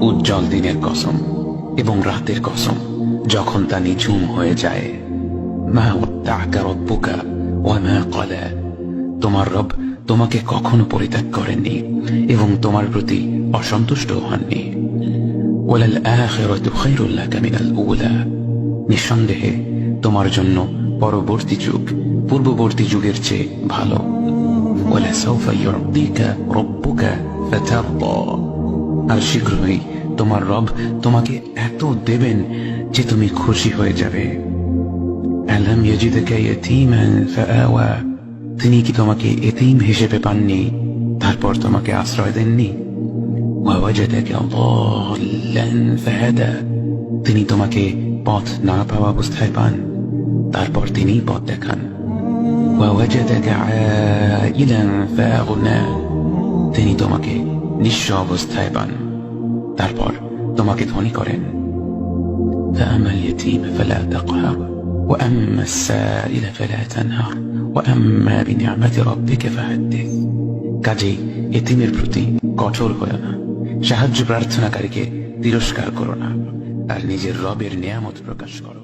উজ্জ্বল দিনের কসম এবং রাতের কসম যখন তা নিঝুম হয়ে যায়। মা রব্বুকা ওয়া মা ক্বালা। তোমার রব তোমাকে কখনো পরিত্যাগ করেননি এবং তোমার প্রতি অসন্তুষ্ট হননি। ওয়ালাল আখিরাতু খায়রুল লাকা মিনাল উলা। নিঃসন্দেহে তোমার জন্য পরবর্তী যুগ, পূর্ববর্তী যুগের চেয়ে ভালো। সাউফা ইউ'তিকা রব্বুকা ফাতারদা আর শীঘ্রই তোমার রব তোমাকে এত দেবেন যে তুমি খুশি হয়ে যাবে। আলাম ইয়াজিদকা ইয়াতীমান ফাআওয়া। তিনি কি তোমাকে এতিম হিসেবে পাননি? তারপর তোমাকে আশ্রয় দেননি? তিনি তোমাকে পথ না পাওয়া অবস্থায় পান। তারপর তিনি পথ দেখান। ওয়াওয়াজাদাকা তিনি তোমাকে নিঃস্ব অবস্থায় পান তারপর তোমাকে ধনী করেন فأما اليتيم فلا تقهر وأما السائل فلا تنهر وأما بنعمة ربك فحدث কাজেই এতিমের প্রতি কঠোর হয়ে না সাহায্য প্রার্থনাকারীকে তিরস্কার করো না আর নিজের রবের নিয়ামত প্রকাশ করো